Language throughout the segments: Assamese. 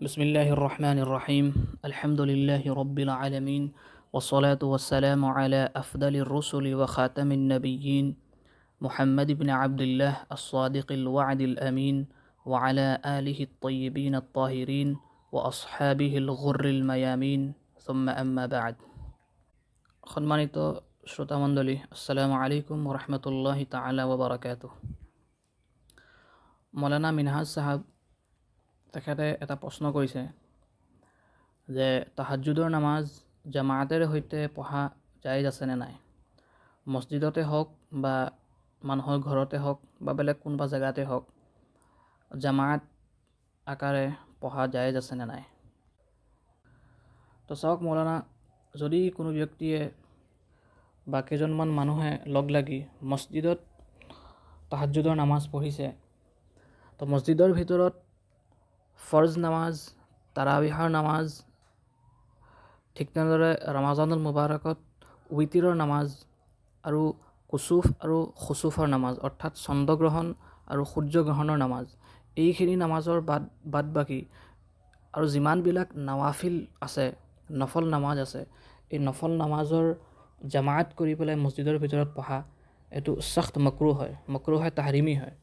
بسم الله الرحمن الرحيم الحمد لله رب العالمين والصلاة والسلام على أفضل الرسل وخاتم النبيين محمد بن عبد الله الصادق الوعد الأمين وعلى آله الطيبين الطاهرين وأصحابه الغر الميامين ثم أما بعد সম্মানিত শ্রোতামণ্ডলী আসসালামু আলাইকুম রহমতুল্লাহ তালা ওবরাকাত মৌলানা মিনহাজ চাহাব তেখেতে এটা প্ৰশ্ন কৰিছে যে তাহাজুদৰ নামাজ জামাতেৰে সৈতে পঢ়া জাইজ আছেনে নাই? মছজিদতে হওক বা মানুহৰ ঘৰতে হওক বা বেলেগ কোনোবা জেগাতে হওক, জামাত আকাৰে পঢ়া জাইজ আছেনে নাই? তো চাওক মৌলানা, যদি কোনো ব্যক্তিয়ে বা কেইজনমান মানুহে লগ লাগি মছজিদত তাহাজুদৰ নামাজ পঢ়িছে, তো মছজিদৰ ভিতৰত ফৰ্জ নামাজ তাৰাবিহাৰ নামাজ ঠিক তেনেদৰে ৰমাজানুল মুবাৰকত উইতিৰৰ নামাজ আৰু কুচুফ আৰু খুচুফৰ নামাজ অৰ্থাৎ চন্দ্ৰগ্ৰহণ আৰু সূৰ্যগ্ৰহণৰ নামাজ এইখিনি নামাজৰ বাদ বাদ বাকী আৰু যিমানবিলাক নৱাফিল আছে নফল নামাজ আছে এই নফল নামাজৰ জামাত কৰি পেলাই মছজিদৰ ভিতৰত পঢ়া এইটো চখত মকৰু হয় মকৰু হয় তাহৰিমি হয়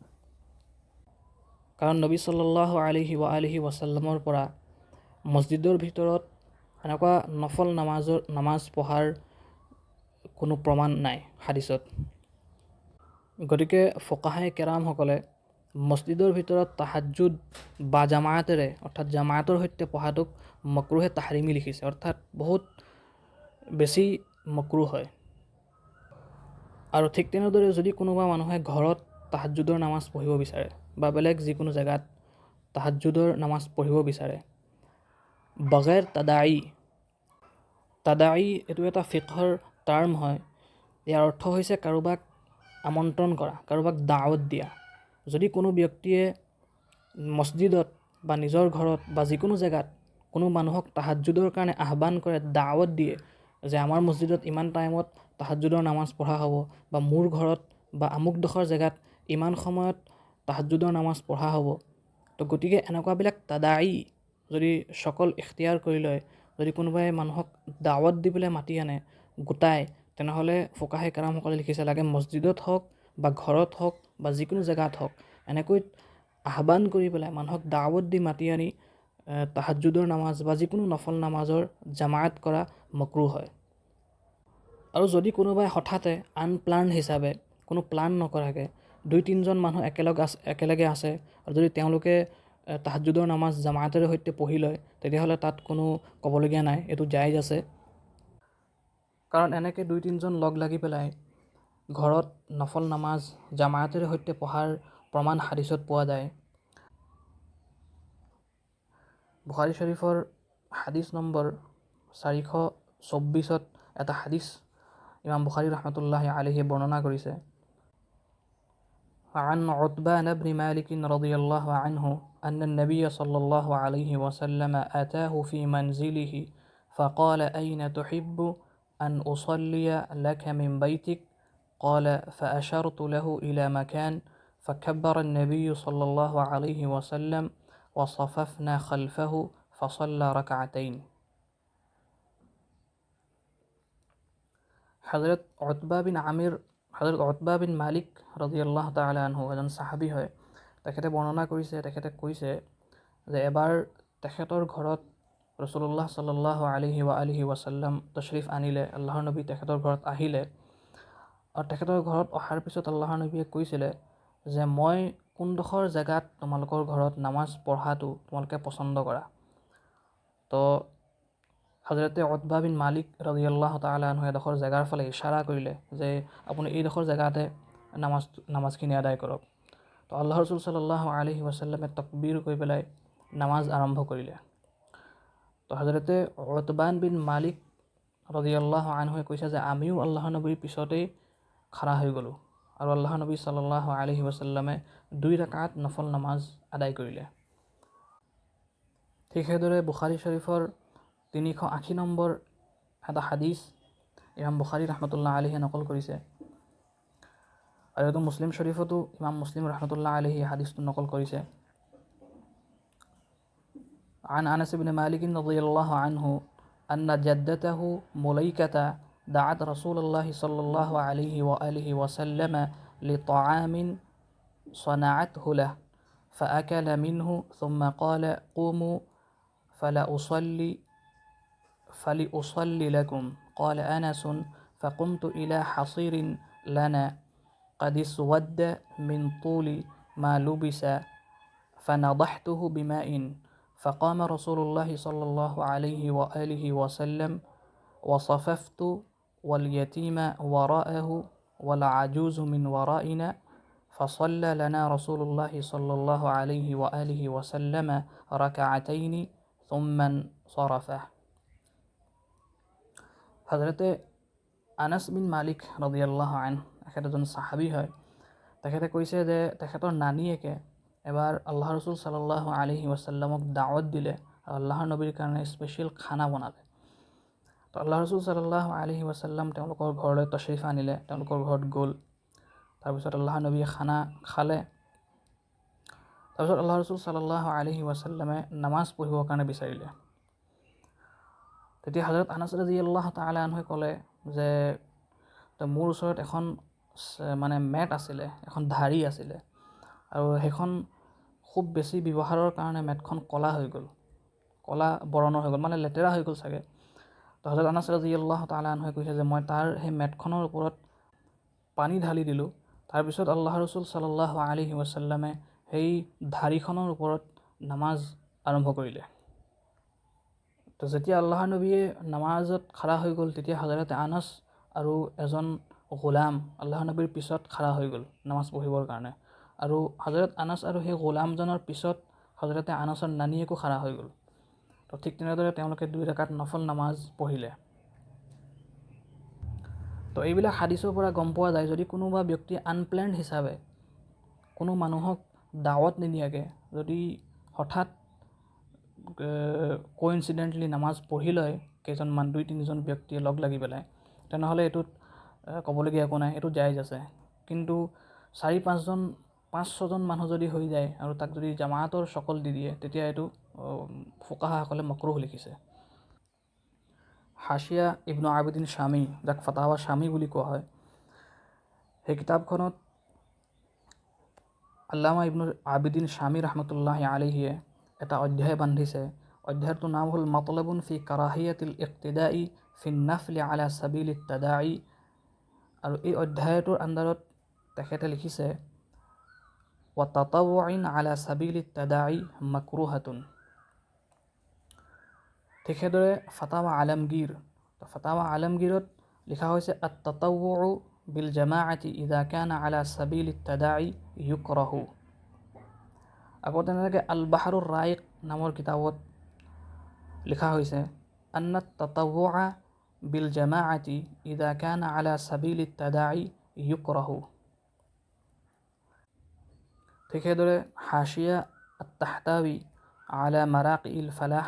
কাৰণ নবী চাল্লাহ আলিহি ৱা আলিহি ৱাচাল্লামৰ পৰা মছজিদৰ ভিতৰত এনেকুৱা নফল নামাজৰ নামাজ পঢ়াৰ কোনো প্ৰমাণ নাই হাদিছত। গতিকে ফকাহাই কেৰামসকলে মছজিদৰ ভিতৰত তাহাজুদ বা জামায়াতেৰে অৰ্থাৎ জামায়াতৰ সৈতে পঢ়াটোক মকৰুহে তাহৰিমি লিখিছে অৰ্থাৎ বহুত বেছি মকৰু হয়। আৰু ঠিক তেনেদৰে যদি কোনোবা মানুহে ঘৰত তাহাজুদৰ নামাজ পঢ়িব বিচাৰে বা বেলেগ যিকোনো জেগাত তাহাজুদৰ নামাজ পঢ়িব বিচাৰে। বগেৰ তাদাই তাদাই এইটো এটা ফিকহৰ টাৰ্ম হয়। ইয়াৰ অৰ্থ হৈছে কাৰোবাক আমন্ত্ৰণ কৰা কাৰোবাক দাৱত দিয়া। যদি কোনো ব্যক্তিয়ে মছজিদত বা নিজৰ ঘৰত বা যিকোনো জেগাত কোনো মানুহক তাহাজুদৰ কাৰণে আহ্বান কৰে দাৱত দিয়ে যে আমাৰ মছজিদত ইমান টাইমত তাহাজুদৰ নামাজ পঢ়া হ'ব বা মোৰ ঘৰত বা আমুকডোখৰ জেগাত ইমান সময়ত তাহাজুদৰ নামাজ পঢ়া হ'ব। তো গতিকে এনেকুৱাবিলাক তাদাই যদি চকল ইখতিয়াৰ কৰি লয় যদি কোনোবাই মানুহক দাৱত দি পেলাই মাতি আনে গোটাই তেনেহ'লে ফোকাহে কাৰামসকলে লিখিছে লাগে মছজিদত হওক বা ঘৰত হওক বা যিকোনো জেগাত হওক এনেকৈ আহ্বান কৰি পেলাই মানুহক দাৱত দি মাতি আনি তাহাজুদৰ নামাজ বা যিকোনো নফল নামাজৰ জামায়াত কৰা মকৰু হয়। আৰু যদি কোনোবাই হঠাতে আনপ্লান হিচাপে কোনো প্লান নকৰাকৈ দুই তিনিজন মানুহ একেলগ আছে একেলগে আছে আৰু যদি তেওঁলোকে তাহাজুদৰ নামাজ জামায়াতেৰে সৈতে পঢ়ি লয় তেতিয়াহ'লে তাত কোনো ক'বলগীয়া নাই এইটো জাইজ আছে। কাৰণ এনেকৈ দুই তিনিজন লগ লাগি পেলাই ঘৰত নফল নামাজ জামায়াতেৰে সৈতে পঢ়াৰ প্ৰমাণ হাদিছত পোৱা যায়। বুখাৰী শ্বৰীফৰ হাদিছ নম্বৰ চাৰিশ চৌব্বিছত এটা হাদিছ ইমাম বুখাৰী ৰহমতুল্লাহ আলিহে বৰ্ণনা কৰিছে। عن عتبان بن مالك رضي الله عنه أن النبي صلى الله عليه وسلم أتاه في منزله فقال أين تحب أن أصلي لك من بيتك قال فأشرت له إلى مكان فكبر النبي صلى الله عليه وسلم وصففنا خلفه فصلى ركعتين حضرت عتبة بن عمير হজৰত অতবা বিন মালিক ৰজি আল্লাহ তালা আনহু এজন চাহাবী হয়। তেখেতে বৰ্ণনা কৰিছে তেখেতে কৈছে যে এবাৰ তেখেতৰ ঘৰত ৰচুল্লাহ চাল্লাহ আলিহি ৱা আলিহি ৱাচাল্লাম তশ্ৰীফ আনিলে আল্লাহৰ নবী তেখেতৰ ঘৰত আহিলে। আৰু তেখেতৰ ঘৰত অহাৰ পিছত আল্লাহৰ নবীয়ে কৈছিলে যে মই কোনডোখৰ জেগাত তোমালোকৰ ঘৰত নামাজ পঢ়াটো তোমালোকে পচন্দ কৰা? তো হজৰতে অতবা বিন মালিক ৰজি আল্লাহ তালাহ এডোখৰ জেগাৰ ফালে ইচাৰা কৰিলে যে আপুনি এইডোখৰ জেগাতে নামাজ, নামাজখিনি আদায় কৰক। তো আল্লাহ ৰচুল চাল্লাহ আলহি ৱাচাল্লামে তকবীৰ কৰি পেলাই নামাজ আৰম্ভ কৰিলে। তো হজৰতে অতবান বিন মালিক ৰজি আল্লাহ আনহুৱে কৈছে যে, আমিও আল্লাহ নবীৰ পিছতেই খাৰা হৈ গ'লোঁ। আৰু আল্লাহ নবী চাল্লাহ আলহি ৱাচাল্লামে দুই ৰাকাত নফল নামাজ আদায় কৰিলে। ঠিক সেইদৰে বুখাৰী শ্বৰীফৰ তিনিশ আশী নম্বৰ এটা হাদিছ ইমাম বুখাৰী ৰহমতুল্লাহ আলিহে নকল কৰিছে আৰু এইটো মুছলিম শ্বৰীফতো ইমাম মুছলিম ৰহমতুল্লাহ আলিহি হাদিছটো নকল কৰিছে عن أنس بن مالك رضي الله عنه أن جدته مليكة دعت رسول الله صلى الله عليه وآله وسلم لطعام صنعته له فأكل منه ثم قال قوموا فلأصلي فلأصلي لكم. قال أنس فقمت إلى حصير لنا. قد اسود من طول ما لبس فنضحته بماء. فقام رسول الله صلى الله عليه وآله وسلم وصففت واليتيم وراءه والعجوز من ورائنا. فصلى لنا رسول الله صلى الله عليه وآله وسلم ركعتين ثم انصرف হজৰতে আনাছ বিন মালিক ৰদিয়াল্লাহ আন তেখেত এজন চাহাবী হয়। তেখেতে কৈছে যে তেখেতৰ নানীয়েকে এবাৰ আল্লাহ ৰচুল চাল্লাহ আলহি ৱাসাল্লামক দাৱত দিলে আৰু আল্লাহৰ নবীৰ কাৰণে স্পেচিয়েল খানা বনালে। তো আল্লাহ ৰচুল চাল্লাহ আলহি ৱাসাল্লাম তেওঁলোকৰ ঘৰলৈ তশ্ৰীফ আনিলে, তেওঁলোকৰ ঘৰত গ'ল। তাৰপিছত আল্লাহ নবীয়ে খানা খালে। তাৰপিছত আল্লাহ ৰচুল চাল্লাহ আলহি ৱাসাল্লামে নামাজ পঢ়িবৰ কাৰণে বিচাৰিলে। তেতিয়া হজৰত আনাছ ৰাজি আল্লাহ তালাহে ক'লে যে মোৰ ওচৰত এখন মানে মেট আছিলে এখন ঢাৰি আছিলে আৰু সেইখন খুব বেছি ব্যৱহাৰৰ কাৰণে মেটখন ক'লা হৈ গ'ল। ক'লা বৰণৰ হৈ গ'ল মানে লেতেৰা হৈ গ'ল চাগে। তো হজৰত আনাছ ৰাজি আল্লাহ তালাহে কৈছে যে মই তাৰ সেই মেটখনৰ ওপৰত পানী ঢালি দিলোঁ। তাৰপিছত আল্লাহ ৰচুল চাল্লাহ আলহি ৱাসাল্লামে সেই ঢাৰিখনৰ ওপৰত নামাজ আৰম্ভ কৰিলে। তো যেতিয়া আল্লাহ নবীয়ে নামাজত খাৰা হৈ গ'ল তেতিয়া হজৰত আনাছ আৰু এজন গোলাম আল্লাহ নবীৰ পিছত খাৰা হৈ গ'ল নামাজ পঢ়িবৰ কাৰণে। আৰু হজৰত আনাছ আৰু সেই গোলামজনৰ পিছত হজৰতে আনাছৰ নানীয়েকো খাৰা হৈ গ'ল। তো ঠিক তেনেদৰে তেওঁলোকে দুই ৰেখাত নফল নামাজ পঢ়িলে। তো এইবিলাক হাদিছৰ পৰা গম পোৱা যায় যদি কোনোবা ব্যক্তি আনপ্লেণ্ড হিচাপে কোনো মানুহক দাৱত নিদিয়াকৈ যদি হঠাৎ কোইনচিডেণ্টলি নামাজ পঢ়ি লয় কেইজনমান দুই, তিনিজন ব্যক্তিয়ে লগ লাগি পেলাই। তেনেহ'লে এইটোত ক'বলগীয়া একো নাই, এইটো জায়জ আছে। কিন্তু চাৰি, পাঁচজন, পাঁচ, ছজন মানুহ যদি হৈ যায় আৰু তাক যদি জামায়াতৰ চকল দি দিয়ে, তেতিয়া এইটো ফোকাহাসকলে মক্ৰুহ লিখিছে। হাছিয়া ইবনু আবিদিন স্বামী যাক ফটাৱা স্বামী বুলি কোৱা হয়, সেই কিতাপখনত আল্লামা ইবনুল আবিদিন স্বামী ৰহমতুল্লাহ আলিহিয়ে এটা অধ্যায় বান্ধিছে অধ্যায়টোৰ নাম হ'ল মতলবুন ফি কাৰাহিয়াতিল ইক্তিদাই ফি নাফলি আলা চাবিল ইত্তাদাই আৰু এই অধ্যায়টোৰ আণ্ডাৰত তেখেতে লিখিছে ৱা তাতাৱিন আলা চাবিল ইত্তাদাই মাকৰুহাতুন ঠিক সেইদৰে ফাটাৱা আলমগীৰ ফাটাৱা আলমগীৰত লিখা হৈছে আত তাতাৱু বিল জামাআতি ইদা কানা আলা চাবিল ইত্তাদাই ইউকৰাহু আকৌ তেনেকৈ আল বাহাৰুৰ ৰাইক নামৰ কিতাপত লিখা হৈছে আন্নাত তাতাৱুআ বিল জামাআতি ইদা কানা আলা চাবিল ইত্তাদাই ইউকৰাহু ঠিক সেইদৰে হাছিয়া আত্তাহতাৱি আলা মাৰাক ইল ফালাহ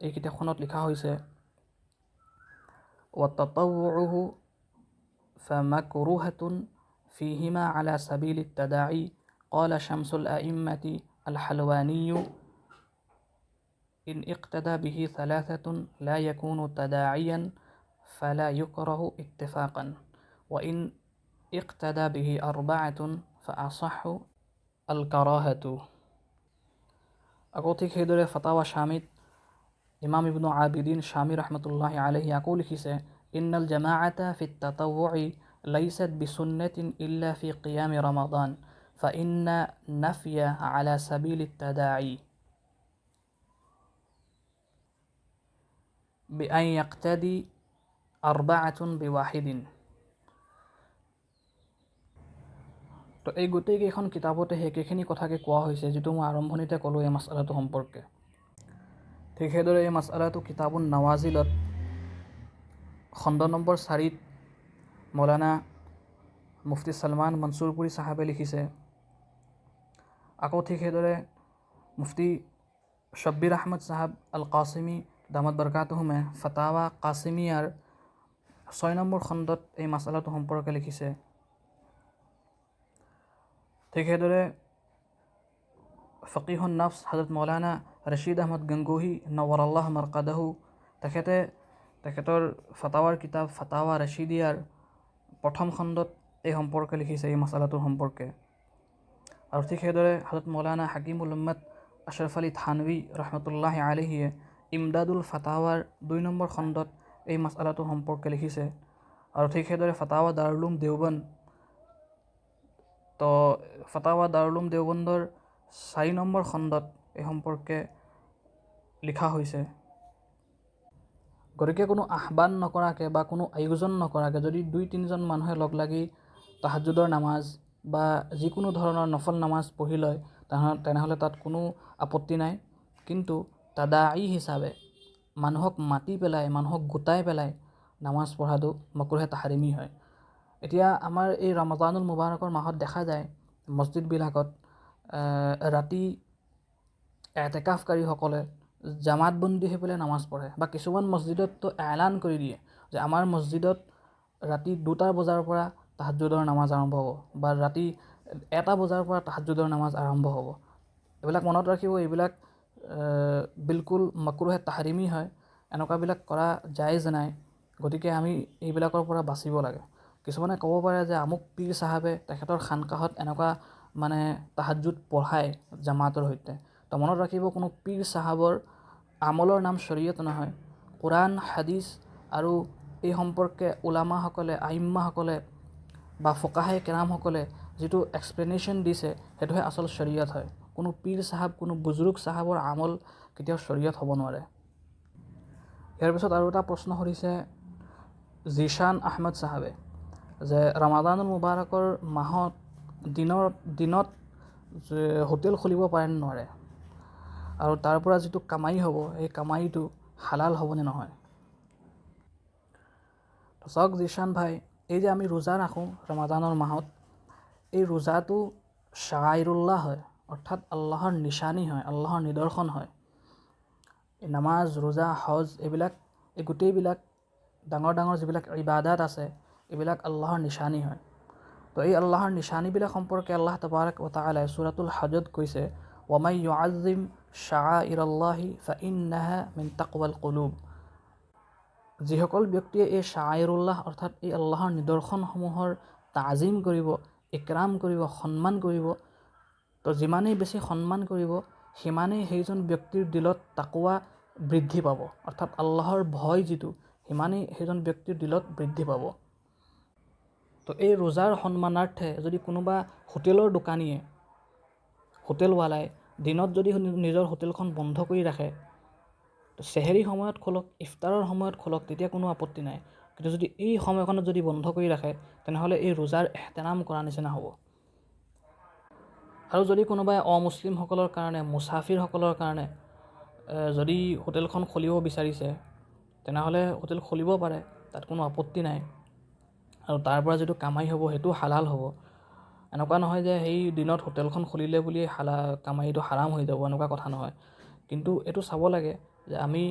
এই কিতাপখনত লিখা হৈছে وتطوعه فمكروهة فيهما على سبيل التداعي قال شمس الأئمة الحلواني إن اقتدى به ثلاثة لا يكون تداعيا فلا يكره اتفاقا وإن اقتدى به أربعة فأصح الكراهة আকৌ ঠিক সেইদৰে ফটাৱা স্বামীত ইমাম ইবনু আবিদিন স্বামী ৰহমতুল্লাহ আলহী আকৌ লিখিছে ইন্নাল জামাআতা ফি তাতাৱুই লাইসাত বিসুন্নাতিন ইল্লা ফি কিয়ামি ৰমাদান فإن نفي على سبيل التداعي بأن يقتدي أربعة بواحد তো এই গোটেইকেইখন কিতাপতে সেইকেইখিনি কথাকে কোৱা হৈছে যিটো মই আৰম্ভণিতে ক'লোঁ এই মাছালাটো সম্পৰ্কে ঠিক সেইদৰে এই মাছালাটো কিতাপৰ নৱাজিলত খণ্ড নম্বৰ চাৰিত মৌলানা মুফতি ছলমান মনচুৰপুৰী চাহাবে লিখিছে আকৌ ঠিক সেইদৰে মুফতি শ্বব্বিৰ আহমদ চাহাব আল কাছিমি দামদ বৰকাতহুমে ফটাৱা কাছিমিয়াৰ ছয় নম্বৰ খণ্ডত এই মাছালাটো সম্পৰ্কে লিখিছে। ঠিক সেইদৰে ফকিহুন নফছ হজৰত মৌলানা ৰছিদ আহমদ গংগোহী নৱৰাল্লাহ মাৰ্কাদাহু তেখেতে তেখেতৰ ফাটাৱাৰ কিতাপ ফাটাৱা ৰছিদিয়াৰ প্ৰথম খণ্ডত এই সম্পৰ্কে লিখিছে এই মছালাটোৰ সম্পৰ্কে। আৰু ঠিক সেইদৰে হজৰত মৌলানা হাকিমুল উম্মদ আশ্ৰফ আলী থানৱী ৰহমতুল্লাহ আলহীয়ে ইমদাদুল ফাটাৱাৰ দুই নম্বৰ খণ্ডত এই মছালাটোৰ সম্পৰ্কে লিখিছে। আৰু ঠিক সেইদৰে ফাটাৱা দাৰুলুম দেওবন্দ তো ফাটাৱা দাৰুলুম দেওবন্দৰ চাৰি নম্বৰ খণ্ডত এই সম্পৰ্কে লিখা হৈছে। গতিকে কোনো আহ্বান নকৰাকৈ বা কোনো আয়োজন নকৰাকৈ যদি দুই তিনিজন মানুহে লগ লাগি তাহাজুদৰ নামাজ বা যিকোনো ধৰণৰ নফল নামাজ পঢ়ি লয় তেনেহ'লে তাত কোনো আপত্তি নাই। কিন্তু তাদাই হিচাপে মানুহক মাতি পেলাই মানুহক গোটাই পেলাই নামাজ পঢ়াটো মকৰুহে তাহাৰিমি হয়। এতিয়া আমাৰ এই ৰমজানুল মুবাৰকৰ মাহত দেখা যায় মছজিদবিলাকত ৰাতি এটেকাফকাৰীসকলে জামাতবন্দী হৈ পেলাই নামাজ পঢ়ে বা কিছুমান মছজিদততো এলান কৰি দিয়ে যে আমাৰ মছজিদত ৰাতি দুটা বজাৰ পৰা তাহাজুদৰ নামাজ আৰম্ভ হ'ব বা ৰাতি এটা বজাৰ পৰা তাহাজুদৰ নামাজ আৰম্ভ হ'ব। এইবিলাক মনত ৰাখিব, এইবিলাক বিলকুল মকৰুহে তাহাৰিমি হয়। এনেকুৱাবিলাক কৰা জায়েজ নাই, গতিকে আমি এইবিলাকৰ পৰা বাচিব লাগে। কিছুমানে ক'ব পাৰে যে আমুক পীৰ চাহাবে তেখেতৰ খানকাহত এনেকুৱা মানে তাহাজুদ পঢ়ায় জামাতৰ সৈতে। তো মনত ৰাখিব, কোনো পীৰ চাহাবৰ আমলৰ নাম শৰীয়ত নহয়। কোৰাণ হাদিছ আৰু এই সম্পৰ্কে ওলামাসকলে আইম্মাসকলে বা ফকাহে কেৰামসকলে যিটো এক্সপ্লেনেশ্যন দিছে সেইটোহে আচল শৰীয়ত হয়। কোনো পীৰ চাহাব কোনো বুজুৰ্গ চাহাবৰ আমল কেতিয়াও শৰীয়ত হ'ব নোৱাৰে। ইয়াৰ পিছত আৰু এটা প্ৰশ্ন সুধিছে জিছান আহমেদ চাহাবে যে ৰমাদানুল মুবাৰকৰ মাহত দিনৰ দিনত হোটেল খুলিব পাৰে নে নোৱাৰে? আৰু তাৰ পৰা যিটো কামাই হ'ব সেই কামাইটো হালাল হ'বনে নহয়? চাওক জিছান ভাই এই যে আমি ৰোজা ৰাখোঁ ৰমাদানৰ মাহত, এই ৰোজাটো শ্বাইৰুল্লাহ হয়, অৰ্থাৎ আল্লাহৰ নিচানী হয়, আল্লাহৰ নিদৰ্শন হয়। এই নামাজ, ৰোজা, হজ, এইবিলাক, এই গোটেইবিলাক, ডাঙৰ ডাঙৰ যিবিলাক ইবাদাত আছে, এইবিলাক আল্লাহৰ নিচানী হয়। তো এই আল্লাহৰ নিচানীবিলাক সম্পৰ্কে আল্লাহ তবাৰক তালাই চুৰাতুল হজত কৈছে ওমাই য়ুআজিম শ্বাইৰ আল্লাহি ফাইন্নাহা মিন তাকৱাল কলুব। যিসকল ব্যক্তিয়ে এই শ্বাইৰুল্লাহ অৰ্থাৎ এই আল্লাহৰ নিদৰ্শনসমূহৰ তাজিম কৰিব ইকৰাম কৰিব সন্মান কৰিব তো যিমানেই বেছি সন্মান কৰিব সিমানেই সেইজন ব্যক্তিৰ দিলত তাকোৱা বৃদ্ধি পাব। অৰ্থাৎ আল্লাহৰ ভয় যিটো সিমানেই সেইজন ব্যক্তিৰ দিলত বৃদ্ধি পাব। তো এই ৰোজাৰ সন্মানাৰ্থে যদি কোনোবা হোটেলৰ দোকানীয়ে হোটেলৱালাই দিনত যদি নিজৰ হোটেলখন বন্ধ কৰি ৰাখে চেহেৰী সময়ত খোলক ইফতাৰৰ সময়ত খোলক তেতিয়া কোনো আপত্তি নাই। কিন্তু যদি এই সময়খনত যদি বন্ধ কৰি ৰাখে তেনেহ'লে এই ৰোজাৰ এহতেৰাম কৰা নিচিনা হ'ব। আৰু যদি কোনোবাই অমুছলিমসকলৰ কাৰণে মুছাফিৰসকলৰ কাৰণে যদি হোটেলখন খুলিব বিচাৰিছে তেনেহ'লে হোটেল খুলিব পাৰে তাত কোনো আপত্তি নাই। আৰু তাৰ পৰা যিটো কামাই হ'ব সেইটো হালাল হ'ব। এনেকুৱা নহয় যে সেই দিনত হোটেলখন খুলিলে বুলি হালা কামাইটো হাৰাম হৈ যাব এনেকুৱা কথা নহয়। কিন্তু এইটো চাব লাগে। যে আমি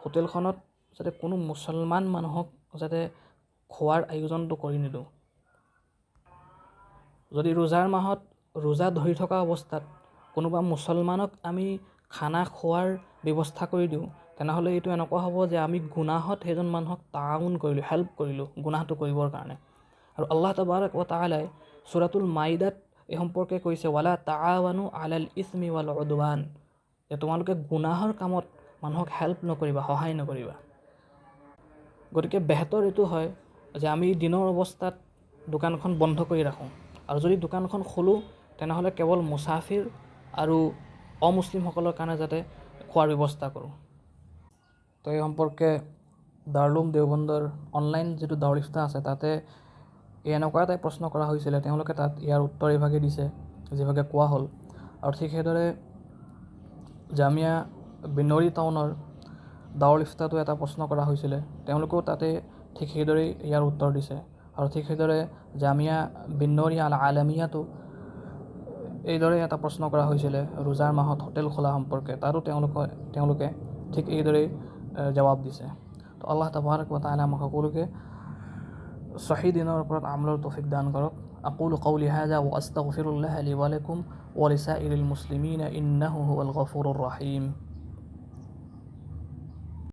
হোটেলখনত যাতে কোনো মুছলমান মানুহক যাতে খোৱাৰ আয়োজনটো কৰি নিদিওঁ। যদি ৰোজাৰ মাহত ৰোজা ধৰি থকা অৱস্থাত কোনোবা মুছলমানক আমি খানা খোৱাৰ ব্যৱস্থা কৰি দিওঁ তেনেহ'লে এইটো এনেকুৱা হ'ব যে আমি গুনাহত সেইজন মানুহক তাউন কৰিলোঁ হেল্প কৰিলোঁ গুনাহটো কৰিবৰ কাৰণে। আৰু আল্লাহ তবাৰক তালাই চুৰাতুল মাইদাত এই সম্পৰ্কে কৈছে ৱালা তাৱানু আলাল ইছমি ৱাল উদৱান যে তোমালোকে গুনাহৰ কামত মানুহক হেল্প নকৰিবা সহায় নকৰিবা। গতিকে বেহতৰ এইটো হয় যে আমি দিনৰ অৱস্থাত দোকানখন বন্ধ কৰি ৰাখোঁ। আৰু যদি দোকানখন খোলোঁ তেনেহ'লে কেৱল মুছাফিৰ আৰু অমুছলিমসকলৰ কাৰণে যাতে খোৱাৰ ব্যৱস্থা কৰোঁ। তো এই সম্পৰ্কে দাৰুলুম দেওবন্দৰ অনলাইন যিটো দাউল ইফতা আছে তাতে এনেকুৱা এটাই প্ৰশ্ন কৰা হৈছিলে। তেওঁলোকে তাত ইয়াৰ উত্তৰ এইভাগে দিছে যিভাগে কোৱা হ'ল। আৰু ঠিক সেইদৰে জামিয়া বিনৰী টাউনৰ দাউল ইফতাটো এটা প্ৰশ্ন কৰা হৈছিলে তেওঁলোকেও তাতে ঠিক সেইদৰেই ইয়াৰ উত্তৰ দিছে আৰু ঠিক সেইদৰে জামিয়া বিনৰী আল আলমিয়াতো এইদৰে এটা প্ৰশ্ন কৰা হৈছিলে ৰোজাৰ মাহত হোটেল খোলা সম্পৰ্কে তাতো তেওঁলোকে তেওঁলোকে ঠিক এইদৰেই জবাব দিছে তো আল্লাহ তাবাৰক তালা আমাক সকলোকে চহী দিনৰ ওপৰত আমলৰ তৌফিক দান কৰক أقول قولي هذا وأستغفر الله لي ولكم ولسائر المسلمين إنه هو الغفور الرحيم